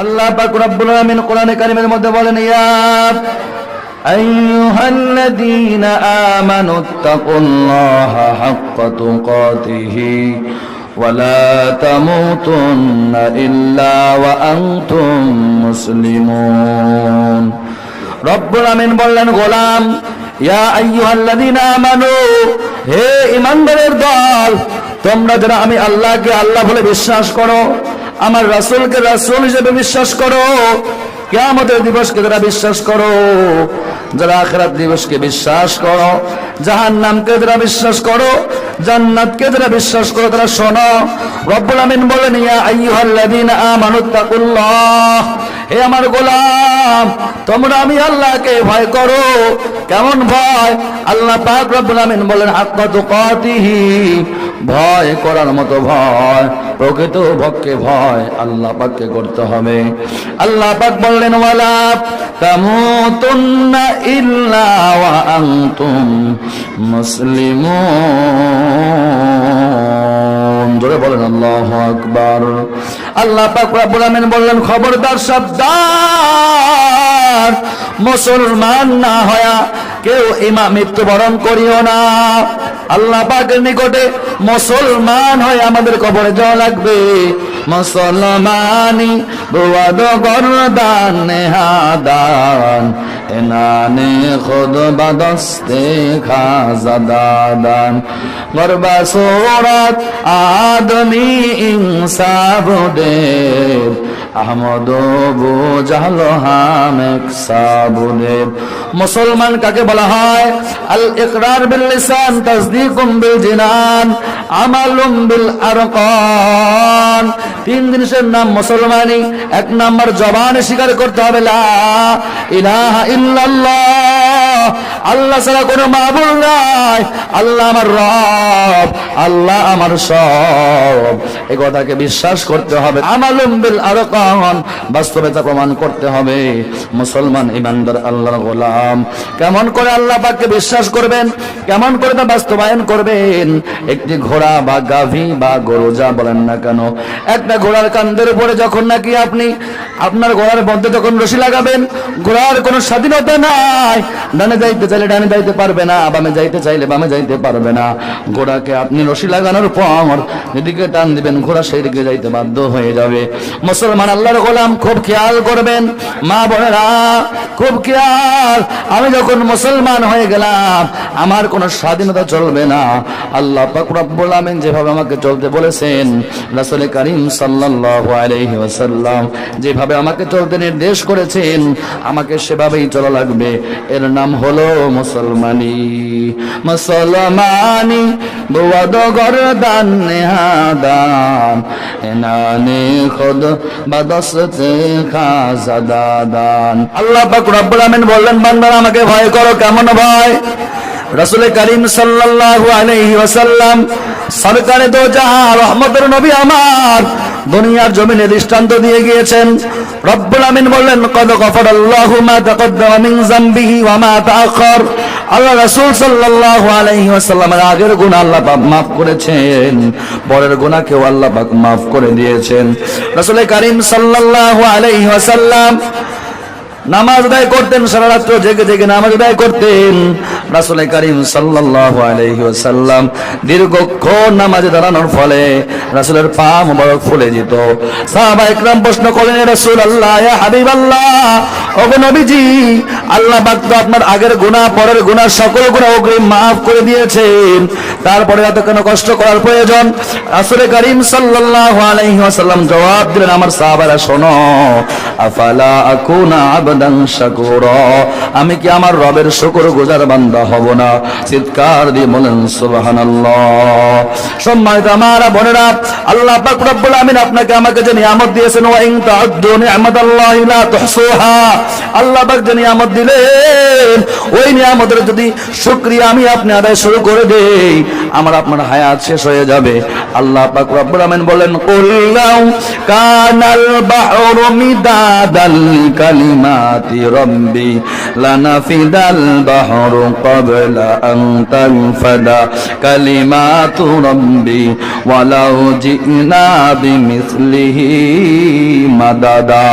আল্লাহ পাক রব্বুল আলামিন কোরআনে কারিমের মধ্যে বলেন ইয়া أيها الذين آمنوا اتقوا الله حق تقاته ولا تموتن إلا وأنتم مسلمون رب العالمين বললেন গোলাম ইয়া আইয়ুহাল্লাযীনা আমানু হে ঈমানদারের দল তোমরা যারা আমি আল্লাহকে আল্লাহ বলে বিশ্বাস করো আমার রাসুলকে রাসুল হিসেবে বিশ্বাস করো। কেয়ামতের দিবসকে যারা বিশ্বাস করো, যারা আখরাত দিবসকে বিশ্বাস করো, জাহান্নামকে যারা বিশ্বাস করো, জান্নাতকে যারা বিশ্বাস করো, তারা শোনো, রব্বুল আমিন বলেন, ইয়া আইয়ুহাল্লাযীনা আমানু তাকুল্লাহ হে আমার গোলাম, তোমরা আমি আল্লাহকে ভয় করো। কেমন ভয়? আল্লাহ পাক রব্বুল আমিন বলেন, হাক্কা তুকাতিহি, ভয় করার মতো ভয়, প্রকৃত ভক্তকে ভয় আল্লাহ পাককে করতে হবে। আল্লাহ পাক বললেন, ওয়ালা তামুতুন্না ইল্লা ওয়া আনতুম মুসলিমুন। জোরে বলেন, আল্লাহু আকবার। আল্লাহ পাক রব্বুল আমিন বললেন, খবরদার, সাবধান। মুসলমান না হয়া কেউ ইমা মৃত্যুবরণ করিও না। আল্লাহ পাকের নিকটে মুসলমান হয় আমাদের কবরে যাওয়া লাগবে। মুসলমানি বুয়াদ গরদান নেহাদান। এনানে খুদ বাদস্তে খাজাদাদান গরবা সোরাত আদমি ইনসাবুদের আহমদ বু জাহল হামেক সাবুদের। মুসলমান কাকে বলা হয়? আল ইকরার বিল লিসান, তাসদীকুম বিল জিনান, আমালুম বিল আরকান। তিন জিনিসের নাম মুসলমানি এক নাম্বার জবানে স্বীকার করতে হবে, লা ইলাহা ইল্লাল্লাহ। আল্লাহ ছাড়া কোনো মাবুদ নাই। আল্লাহ আমার রব, আল্লাহ আমার সব। এই কথাকে বিশ্বাস করতে হবে। আমালুম বিল আরকান, বাস্তবে তা প্রমাণ করতে হবে। মুসলমান ইমানদার আল্লাহর গোলাম। কেমন করে আল্লাহ পাককে বিশ্বাস করবেন? কেমন করে তা বাস্তবায়ন করবেন? একটি ঘোড়া বা গাভী বা গরু, যা বলেন না কেন, একটা ঘোড়ার কান্দের উপরে যখন নাকি আপনি আপনার ঘোড়ার মধ্যে যখন রশি লাগাবেন, ঘোড়ার কোনো স্বাধীনতা নাই। ডানে যাইতে চাইলে ডানে যাইতে পারবে না, বামে যাইতে চাইলে বামে যাইতে পারবে না। ঘোড়াকে আপনি রশি লাগানোর পর যেদিকে টান দিবেন, ঘোড়া সেই দিকে যাইতে বাধ্য হয়ে যাবে। মুসলমান আল্লাহর গোলাম খুব খেয়াল করবেন। মা বোনেরা, খুব খেয়াল। আমি যখন মুসলমান হয়ে গেলাম, আমার কোনো স্বাধীনতা চলবে না। আল্লাহ আমিন যেভাবে আমাকে চলতে বলেছেন, রাসূল করিম আলাইহি ওয়াসাল্লাম যেভাবে আমাকে চলতে নির্দেশ করেছেন, আমাকে সেভাবেই চলা লাগবে। এর নাম হলো মুসলমানি। মুসলমানি বুয়াদ গরদান, নেহাদান। এনানে খুদ বাদসতে খাজাদান আল্লাহ পাক রব্বুল আমিন বললেন, বান্দারা, আমাকে ভয় করো, কেমন ভয়? রাসূল করিম সাল্লাল্লাহু আলাইহি ওয়াসাল্লাম সরকারে দো জাহান রহমতের নবী আমার। দুনিয়ার জমিনে দৃষ্টান্ত দিয়ে গিয়েছেন। রব্বুল আমিন বললেন, কদ গফরাল্লাহু মা তাকদ্দামা মিন যামবিহি ওয়া মা তাআখার আল্লাহ রাসূল সাল্লাল্লাহু আলাইহি ওয়াসাল্লামের আগের গুনাহ আল্লাহ পাক maaf করেছেন। পরের গুনাহকেও আল্লাহ পাক maaf করে দিয়েছেন। রাসূল করিম সাল্লাল্লাহু আলাইহি ওয়াসাল্লাম নামাজ আদায় করতেন, সারা রাত্র জেগে জেগে নামাজ আদায় করতেন। রাসুল করিম সাল্লাল্লাহু আলাইহি ওয়াসাল্লাম দীর্ঘক্ষণ নামাজে দাঁড়ানোর ফলে রাসুলের পা মোবারক ফুলে যেত সাহাবা একরাম প্রশ্ন করলেন রাসূল আল্লাহ হাবিব আল্লাহ ওগো নবীজি, আল্লাহ পাক তো আপনার আগের গুনাহ, পরের গুনাহ, সকল গুনাহ অগ্রিম মাফ করে দিয়েছেন। তারপরে এত কেন কষ্ট করার প্রয়োজন। রাসূল করিম সাল্লাল্লাহু আলাইহি ওয়াসাল্লাম জবাব দিলেন, আমার সাহাবারা, শোনো, আফালা আকুনা আবদান শাকুরা আমি কি আমার রবের শুকর গুজার বান্দা হব না? চিৎকার দিয়ে বলেন, সুবহানাল্লাহ। সম্মানিত আমার বোনেরা, আল্লাহ পাক রব্বুল আমিন আপনাকে আমাকে যে নিয়ামত দিয়েছেন, ওয়া ইন লা তুহসুহা, আল্লাহ পাক যে নিয়ামত দিলেন, ওই নিয়ামতের যদি শুক্রিয়া আমি আপনি আদায় শুরু করে দেই, আমার আপনার হায়াত শেষ হয়ে যাবে। আল্লাহ পাক রব্বুল আমিন বলেন কুল্লাউ কানাল বাহরু মিদাদাল লিকালিমাতি রাব্বি লানাফিদাল বাহরু ক্বাবলা আন তানফাদা কালিমাতু রাব্বি ওয়ালাউ জিনা বিমিসলিহি মাদাদা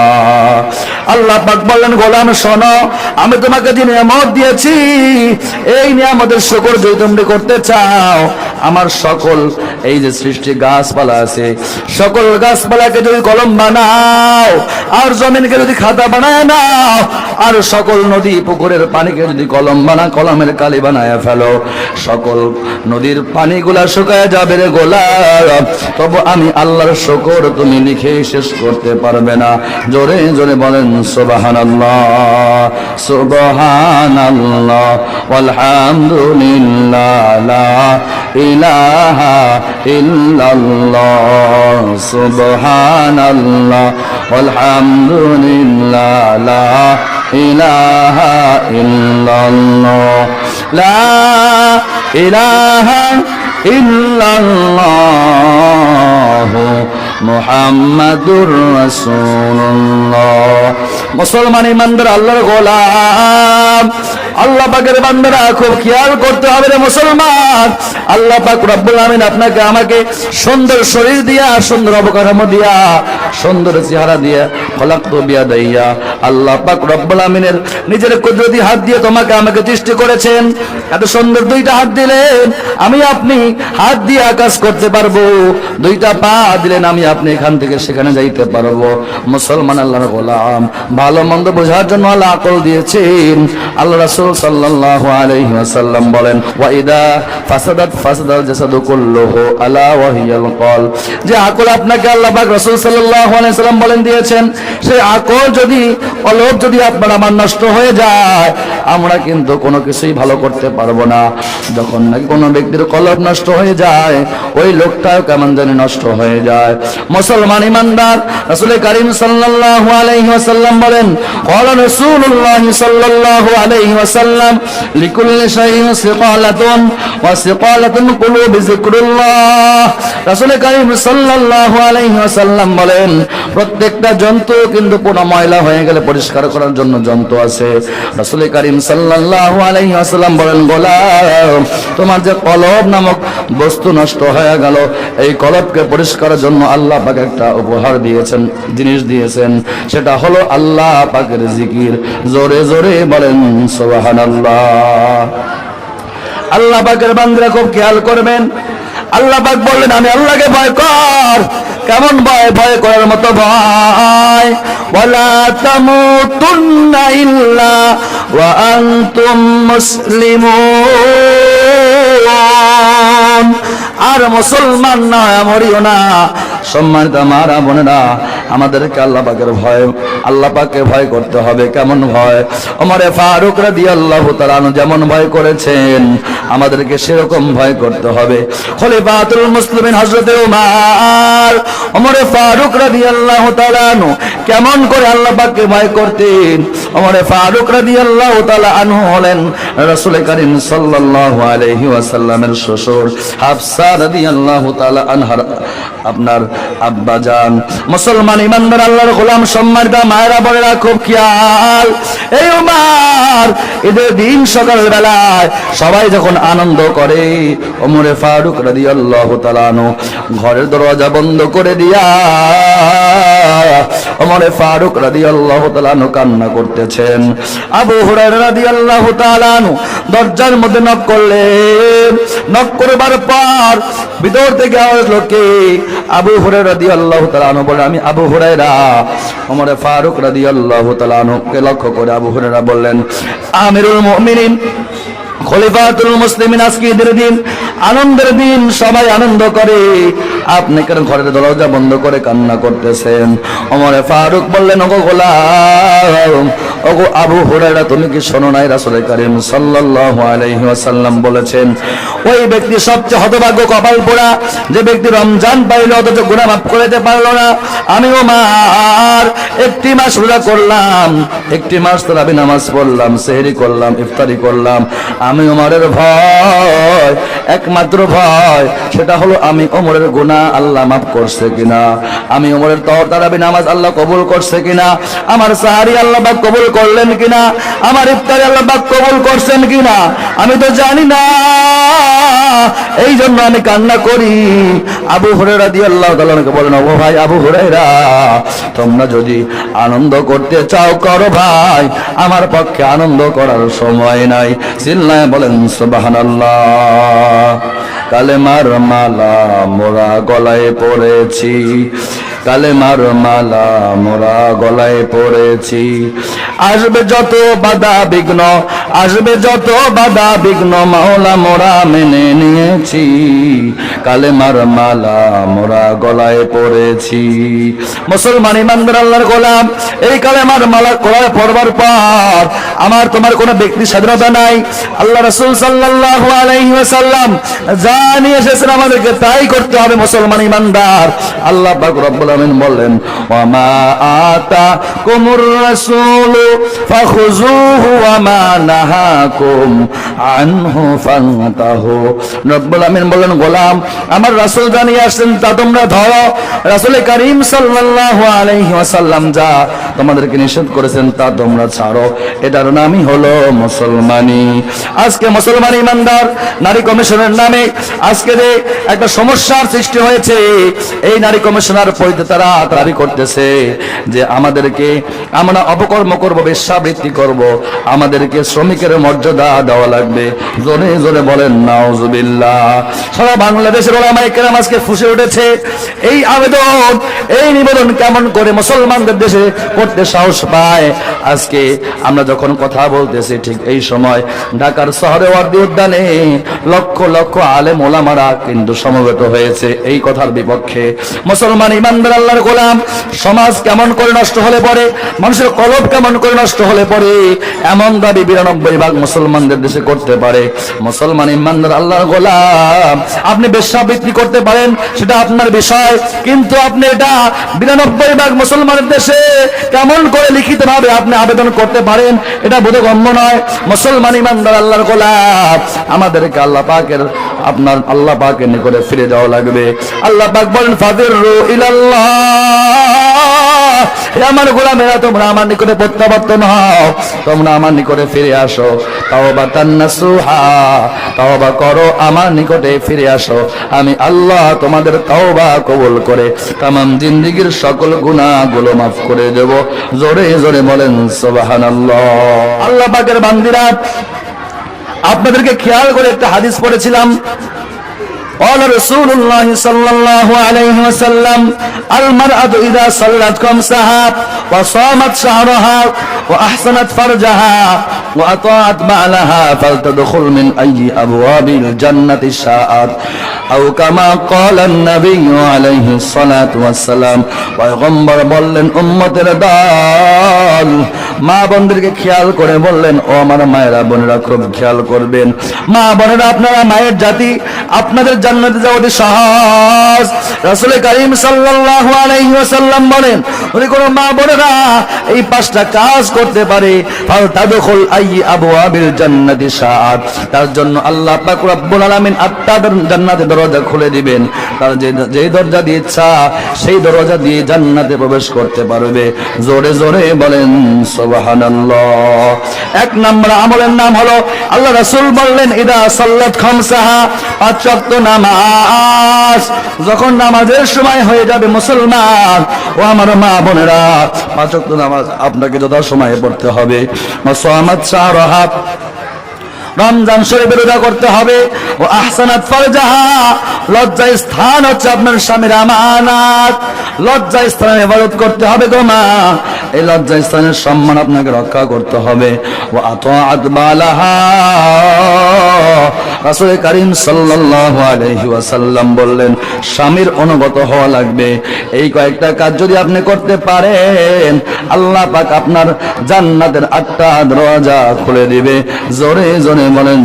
আল্লাহ পাক বললেন গোলাম শোনো, আমি তোমাকে যে নিয়ামত দিয়েছি, এই নিয়ামতের শুকর যদি তুমি করতে চাও আমার সকল, এই যে সৃষ্টি গাছপালা আছে, সকল গাছপালাকে যদি কলম বানাও, আর জমিনকে যদি খাতা বানায় নাও, আর সকল নদী পুকুরের পানিকে যদি কলম বানা, কলমের কালি বানায় ফেলো, সকল নদীর পানিগুলা শুকায় যাবে রে গোলাপ। তবু আমি আল্লাহর শকর তুমি লিখে শেষ করতে পারবে না। জোরে জোরে বলেন, সুবহানাল্লাহ সুবহানাল্লাহ আলহামদুলিল্লাহ লা ইলাহা ইল্লাল্লাহ সুবহানাল্লাহ আলহামদুলিল্লাহ লা ইলাহা ইল্লাল্লাহ লা মুসলমান ইমানদার আল্লাহর গোলাম। আল্লাহ পাকের বান্দারা খুব খেয়াল করতে হবে রে মুসলমান। আল্লাহ পাক রব্বুল আমিন আপনাকে আমাকে সুন্দর শরীর দিয়া, সুন্দর অবকাঠামো দিয়া, সুন্দর চেহারা দিয়া ফলাক্ত বিয়া দাইয়া আল্লাহ পাক রব্বুল আমিনের নিজের কুদরতি হাত দিয়ে তোমাকে আমাকে সৃষ্টি করেছেন। এত সুন্দর দুইটা হাত দিলেন, আমি আপনি হাত দিয়ে আকাশ করতে পারব। দুইটা পা দিলেন, আমি আপনি এখান থেকে সেখানে যাইতে পারব। মুসলমান আল্লাহর গোলাম, ভালো মন্দ বোঝার জন্য আল্লাহ আকল দিয়েছেন। আল্লাহ রাসূল সাল্লাল্লাহু আলাইহি ওয়াসাল্লাম বলেন, ওয়া ইদা ফাসাদাত ফাসাদাল জাসাদু কুল্লুহু আলা ওয়া হিয়াল যে আকল আপনাকে আল্লাহ পাক রাসূল সাল্লাল্লাহু আলাইহি ওয়াসাল্লাম বলেন দিয়েছেন, সেই আকল যদি যদি আপনার আমার নষ্ট হয়ে যায় আমরা কিন্তু কোনো কিছুই ভালো করতে পারবো না যখন নাকি কোনো ব্যক্তির কলব নষ্ট হয়ে যায় ওই লোকটাও কেমন জানি নষ্ট হয়ে যায় মুসলমান ইমানদার রাসূল করিম সাল্লাল্লাহু আলাইহি ওয়াসাল্লাম বলেন قال رسول الله صلى الله عليه وسلم لكل شيء سقالة وسقالة القلوب ذكر الله রাসূল করিম সাল্লাল্লাহু আলাইহি ওয়াসাল্লাম বলেন প্রত্যেকটা জন্তু কিন্তু পুরো ময়লা হয়ে গেলে পরিষ্কার করার জন্য জন্তু আছে রাসূল করিম সাল্লাল্লাহু বলেন, গোলাম, তোমার যে কলব নামক বস্তু নষ্ট হয়ে গেল, এই কলবকে পরিষ্কারের জন্য আল্লাহ পাক একটা উপহার দিয়েছেন, জিনিস দিয়েছেন। সেটা হলো আল্লাহ পাকের জিকির। জোরে জোরে বলেন, সুবহানাল্লাহ। আল্লাহ পাকের বান্দরা খুব খেয়াল করবেন আল্লাহ পাক বললেন, আমি আল্লাহকে ভয় কর। কেমন ভয়? ভয় করার মতো ভয়। ওয়ালা তামুতুন্না ইল্লা ওয়া আনতুম মুসলিমুন। আর মুসলমান না মরিও না। সম্মানিত মারা বোনেরা, আমাদেরকে আল্লাহ পাকের ভয় আল্লাহ পাকে ভয় করতে হবে, কেমন ভয়? ওমরে ফারুক রাদি আল্লাহ তালানু যেমন ভয় করেছেন, আমাদেরকে সেরকম ভয় করতে হবে। খলিফাতুল মুসলিমিন হযরতে উমার ওমরে ফারুক রাদি আল্লাহ তালানু কেমন করে আল্লাহ পাককে ভয় করতেন? ওমরে ফারুক রাদি আল্লাহ তালা আনহু হলেন রাসূল করিম সাল্লাল্লাহু আলাইহি ওয়াসাল্লামের শ্বশুর হাফসা রাদি আল্লাহ তালা আনহার আপনার আব্বা যান মুসলমান ইমানদার, আল্লাহর গোলাম, সম্মানিত মায়েরা বোনেরা, খুব খেয়াল। এই উমার এদের দিন সকাল বেলায় সবাই যখন আনন্দ করে, ওমরে ফারুক রাদিয়াল্লাহু তালানো ঘরের দরজা বন্ধ করে দিয়া ওমরে ফারুক রাদি আল্লাহ তালানো কান্না করতেছেন। আবু হুরায়রা রাদি আল্লাহ তালানো দরজার মধ্যে নক করলেন। নক করবার পর ভিতর থেকে আওয়াজ লোকে আবু হুরায়রা রাদিয়াল্লাহু তাআলা বলেন আমি আবু হুরায়রা। ওমর ফারুক রাদিয়াল্লাহু তাআলা আনহুকে লক্ষ্য করে আবু হুরায়রা বললেন, আমিরুল মুমিনিন খলিফাতুল মুসলিমিন আজকে ঈদের দিন, আনন্দের দিন, সবাই আনন্দ করে। আপনি কেন ঘরের দরজা বন্ধ করে কান্না করতেছেন? ফারুক বললেন, ওগো গোলাম, ওগো আবু তুমি কি শোনো নাই? রাসূল করিম সাল্লাল্লাহু আলাইহি ওয়াসাল্লাম বলেছেন, ওই ব্যক্তি সবচেয়ে হতভাগ্য কপাল পোড়া যে ব্যক্তি রমজান পাইল, অথচ গুনাহ মাফ করে দিতে পারল না। আমি ওমার একটি মাস রোজা করলাম, একটি মাস তারাবি নামাজ পড়লাম, সেহরি করলাম, ইফতারি করলাম আমি ওমরের ভয় একমাত্র ভয়, সেটা হলো আমি ওমরের গুনাহ আল্লাহ মাফ করছে কিনা? আমি ওমরের তর তারাবি নামাজ আল্লাহ কবুল করছে কিনা? আমার সাহারি আল্লাহ পাক কবুল করলেন কিনা? আমার ইফতারি আল্লাহ পাক কবুল করছেন কিনা? আমি তো জানি না। এই জন্য আমি কান্না করি। আবু হুরেরা দিয়ে আল্লাহ তাআলাকে বলেন ও ভাই আবু হুরাইরা তোমরা যদি আনন্দ করতে চাও, করো ভাই। আমার পক্ষে আনন্দ করার সময় নাই। চিল্লায় বলেন, সুবহানাল্লাহ। কালেমার মালা মোরা গলায় পড়েছি কালেমার মালা, মোরা গলায় পড়েছি। আসবে যত বাধা বিঘ্ন, আসবে যত বাধা বিঘ্ন, মাওলা মোরা মেনে নিয়েছি। কালেমার মালা, মোরা গলায় পড়েছি। মুসলমান ইমানদার আল্লাহর গোলাম, এই কালেমার মালা গলায় পড়বার পর আমার তোমার কোনো ব্যক্তি স্বাধীনতা নাই। আল্লাহ রাসূল সাল্লাল্লাহু আলাইহি ওয়াসাল্লাম যা নিয়ে এসেছেন আমাদেরকে তাই করতে হবে মুসলমান ইমানদার। আল্লাহ রব্বুল আলামিন বললেন বললেন, গোলাম, আমার জানিয়ে আসছেন, তা তোমরা ধরো। করিম যা তোমাদেরকে নিষেধ করেছেন, তা তোমরা ছাড়ো। এটার নামই হলো মুসলমানি। আজকে মুসলমান ইমানদার, নারী কমিশনের নামে আজকে একটা সমস্যার সৃষ্টি হয়েছে, এই নারী কমিশনার পরিতে তারা দাবি করতেছে যে আমাদেরকে আমরা অপকর্ম করব, বেশ্যাবৃত্তি করব। আমাদেরকে শ্রমিকের মর্যাদা দেওয়া লাগবে। জোরে জোরে বলেন, নাউজুবিল্লাহ। সারা বাংলাদেশের ওলামায়ে কেরাম আজকে ফুসে উঠেছে। এই আবেদন, এই নিবেদন কেমন করে মুসলমানদের দেশে করতে সাহস পায়? আজকে আমরা যখন কথা বলতেছি ঠিক এই সময় ঢাকার শহরে ওয়ার্দি উদ্যানে লক্ষ লক্ষ আলেম ওলামারা কিন্তু সমবেত হয়েছে। এই কথার বিপক্ষে মুসলমান ইমানদার আল্লাহর গোলাম। সমাজ কেমন করে নষ্ট হলে পরে মানুষের কলব কেমন করে নষ্ট হলে পরে এমন দাবি বিরানব্বই ভাগ মুসলমানদের দেশে করতে পারে। মুসলমান ইমানদার আল্লাহর গোলাম। আপনি বেশ্যাবৃত্তি করতে পারেন, সেটা আপনার বিষয়। কিন্তু আপনি এটা বিরানব্বই ভাগ মুসলমানের দেশে কেমন করে লিখিত ভাবে আপনি আবেদন করতে পারেন, এটা বোধগম্য নয়। মুসলমান ইমানদার আল্লাহর গোলাপ আমাদেরকে আল্লাহ পাকের আপনার আল্লাহ পাকের নিকটে ফিরে যাওয়া লাগবে। আল্লাহ পাক বলেন ফাদির ইলাল্লাহ। হে আমার গোলামেরা, তোমরা আমার নিকটে প্রত্যাবর্তন হও। তোমরা আমার নিকটে ফিরে আসো। তাওবা তান্নাসুহা। তাওবা করো, আমার নিকটে ফিরে আসো। আমি আল্লাহ তোমাদের তাওবা কবুল করে তামাম জিন্দিগির সকল গুনাহগুলো মাফ করে দেব। জোরে জোরে বলেন, সুবহানাল্লাহ। আল্লাহ পাকের বান্দিরা আপনাদেরকে খেয়াল করে একটা হাদিস পড়েছিলাম قال رسول الله صلى الله عليه وسلم المرأة إذا صلت خمسها وصامت شهرها وأحسنت فرجها وأطاعت بعلها فلتدخل من أي أبواب الجنة شاءت أو كما قال النبي عليه الصلاة والسلام পয়গম্বর বললেন উম্মতের দল মা বোনদেরকে খেয়াল করে বললেন, ও আমার মায়েরা, বোনেরা খুব খেয়াল করবেন। মা বোনেরা, আপনারা মায়ের জাতি, আপনাদের জান্নাতে যাওয়া অতি সহজ। রাসূল করিম সাল্লাল্লাহু আলাইহি ওয়াসাল্লাম বলেন, যদি কোনো মা বোনেরা এই পাঁচটা কাজ করতে পারে, ফাল তাদখুল আই আবওয়াবিল জান্নাতি সাআত তার জন্য আল্লাহ পাক রব্বুল আলামিন আটটা জান্নাতের দরজা খুলে দিবেন। তার যে যে দরজা দিয়ে ইচ্ছা, সেই দরজা দিয়ে জান্নাতে প্রবেশ করতে পারবে। জোরে জোরে বলেন এক নম্বর আমলের নাম হলো, আল্লাহ রাসূল বললেন, ইদা সাল্লাত খামসাহা পাঁচ নামাজ। যখন নামাজের সময় হয়ে যাবে মুসলমান, ও আমার মা বোনেরা পাঁচ নামাজ আপনাকে যথা সময়ে পড়তে হবে। মাসামাত শাহরাহা রমজান শরীফ রোজা করতে হবে। ও আহসানাত ফারজাহা লজ্জায় স্থান হচ্ছে আপনার স্বামীর আমানাত। লজ্জায় স্থানে ইবাদত করতে হবে গো মা। এই লজ্জায় স্থানের সম্মান আপনাকে রক্ষা করতে হবে। ও আতাআত বালাহা রাসূল করিম সাল্লাল্লাহু আলাইহি ওয়াসাল্লাম বললেন, স্বামীর অনুগত হওয়া লাগবে। এই কয়েকটা কাজ যদি আপনি করতে পারেন, আল্লাহ পাক আপনার জান্নাতের আটটা দরজা খুলে দিবে। জোরে জোরে বলেন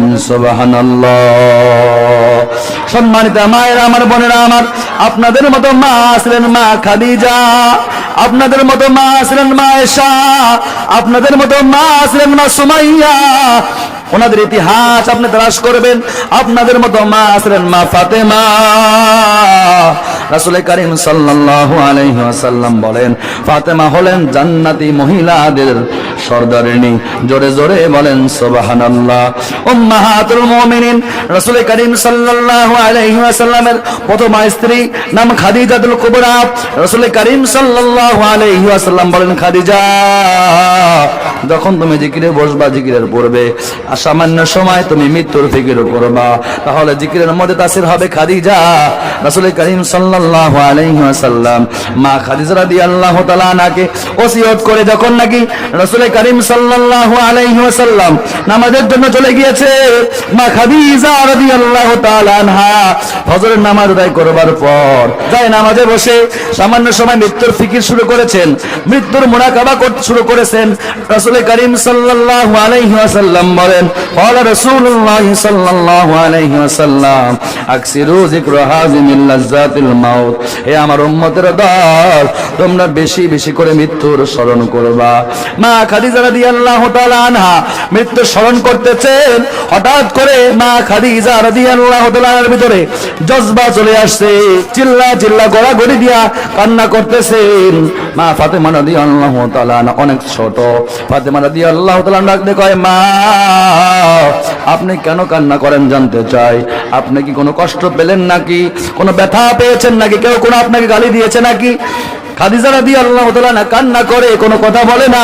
সম্মানিত মায়েরা, আমার বোনেরা, আমার আপনাদের মতো মা আসলেন মা খাদিজা, আপনাদের মতো মা ছিলেন মা এশা, আপনাদের মতো মা আসলেন মা সুমাইয়া। ওনাদের ইতিহাস আপনি তালাশ করবেন, আপনাদের মতো মা আসলেন মা ফাতেমা। রাসূল করিম সাল্লাল্লাহু বলেন, ফাতেমা হলেন জান্নাতি মহিলাদের সর্দারিনী। জোরে জোরে বলেন, সুবহানাল্লাহ। করিম প্রথম স্ত্রী নাম কুবরা। করিম বলেন, খাদিজা, যখন তুমি জিকিরে বসবা জিকিরের পড়বে আর সামান্য সময় তুমি মৃত্যুর ফিকির করবা, তাহলে জিকিরের মধ্যে তাসির হবে খাদিজা। রাসূল করিম সাল্লাল্লাহু আলাইহি ওয়াসাল্লাম মা খাদিজা রাদিয়াল্লাহু তাআলা আনাকে ওসিয়ত করে যখন নাকি রাসূল করিম সাল্লাল্লাহু আলাইহি ওয়াসাল্লাম নামাজের জন্য চলে গিয়েছে মা খাদিজা রাদিয়াল্লাহু তাআলা আনহা ফজরের নামাজ আদায় করবার পর যায় নামাজে বসে সামান্য সময় মৃত্যুর ফিকির শুরু করেছেন মৃত্যুর মুরাকাবা করতে শুরু করেছেন রাসূল করিম সাল্লাল্লাহু আলাইহি ওয়াসাল্লাম বলেন قال رسول الله صلى الله عليه وسلم আকসিরু যিকর হাজিমিল লাজ্জাতিল মাউত। হে আমার উম্মতের দল, তোমরা বেশি বেশি করে মৃত্যুর স্মরণ করবা। মা খাদিজা রাদিয়াল্লাহু তাআলা আনহা মৃত্যু স্মরণ করতেছেন। হঠাৎ করে মা খাদিজা রাদিয়াল্লাহু তাআলার ভিতরে জজবা চলে আসছে। চিল্লা চিল্লা গড়াগড়ি দিয়া কান্না করতেছেন। মা ফাতেমা রাদিয়াল্লাহু তাআলা অনেক ছোট। ফাতেমা রাদিয়াল্লাহু তাআলা ডাক দিয়ে কয়, মা, আপনি কেন কান্না করেন জানতে চাই? আপনি কি কোনো কষ্ট পেলেন নাকি? কোনো ব্যথা পেয়েছেন নাকি কেউ কোনো আপনাকে গালি দিয়েছে নাকি খাদিজা রাদি আল্লাহ না কান্না করে, কোনো কথা বলে না।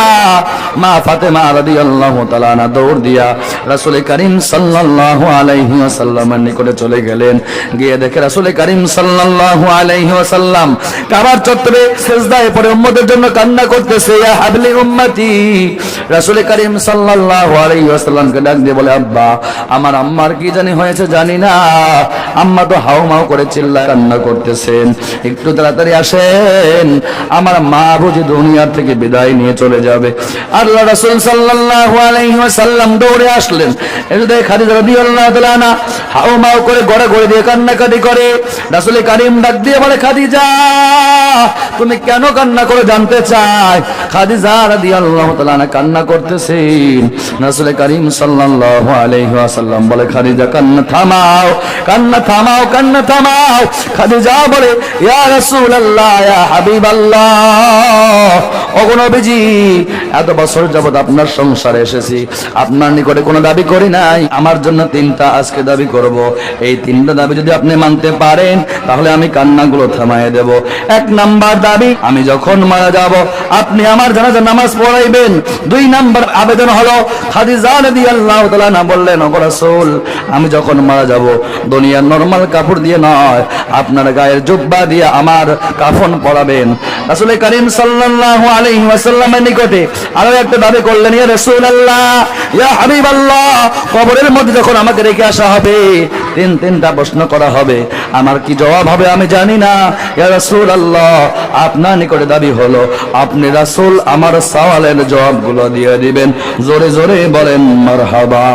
মা ফাতেমা রাদি আল্লাহ না দৌড় দিয়া রাসুল করিম সাল্লাল্লাহু আলাইহি ওয়াসাল্লামের নিকটে চলে গেলেন। গিয়ে দেখে রাসুল করিম সাল্লাল্লাহু আলাইহি ওয়াসাল্লাম কাবার চত্বরে সেজদায় পড়ে উম্মতের জন্য কান্না করতেছে, ইয়া হাবলি উম্মতি। রাসুল করিম সাল্লাল্লাহু আলাইহি ওয়াসাল্লামকে ডাক দিয়ে বলে, আব্বা, আমার আম্মার কি জানি হয়েছে জানি না। আম্মা তো হাউ মাউ করে চিল্লায় কান্না করতেছেন। একটু তাড়াতাড়ি আসেন। আমার মা বুঝি দুনিয়ার থেকে বিদায় নিয়ে চলে যাবে। আল্লাহ রাসূল সাল্লাল্লাহু আলাইহি ওয়াসাল্লাম দৌড়ে আসলেন। দেখে খাদিজা রাদিয়াল্লাহু তাআলা হাউ মাউ করে গড়ে গড়ে দিয়ে কান্নাকাটি করে। রাসূল কারীম ডাক দিয়ে বলে, খাদিজা, তুমি কেন কান্না করে জানতে চাই খাদিজা রাদিয়াল্লাহু তাআলা কান্না করতেছেন রাসূল কারীম সাল্লাল্লাহু আলাইহি ওয়াসাল্লাম বলে, খাদিজা, কান্না থামাও কান্না থামাও কান্না থামাও। খাদিজা বলে, ইয়া রাসূলুল্লাহ, ইয়া হাবিবাল্লাহ ওগো নবীজি, এত বছর যাবত আপনার সংসারে এসেছি। আপনার নিকটে কোনো দাবি করি নাই। আমার জন্য তিনটা আজকে দাবি করব। এই তিনটা দাবি যদি আপনি মানতে পারেন, তাহলে আমি কান্নাগুলো থামায় দেব। এক নাম্বার দাবি, আমি যখন মারা যাব, আপনি আমার জানাজা নামাজ পড়াইবেন। দুই নাম্বার আবেদন হলো, খাদিজা রাদিয়াল্লাহু তাআলা না বললেন, ওগো রাসূল, আমি যখন মারা যাব, দুনিয়ার নরমাল কাপড় দিয়ে নয়, আপনার গায়ের জুব্বা দিয়ে আমার কাফন পরাবেন। রাসূল করিম সাল্লাল্লাহু আলাইহি ওয়াসাল্লামের নিকটে আরও একটা দাবি করলেন, ইয়া রাসূলুল্লাহ, ইয়া হাবিবাল্লাহ, কবরের মধ্যে যখন আমাকে রেখে আসা হবে, তিন তিনটা প্রশ্ন করা হবে। আমার কি জবাব হবে আমি জানি না। ইয়া রাসূলুল্লাহ, আপনার নিকটে দাবি হলো, আপনি রাসূল, আমার সওয়ালের জবাবগুলো দিয়ে দিবেন। জোরে জোরে বলেন, মারহাবা।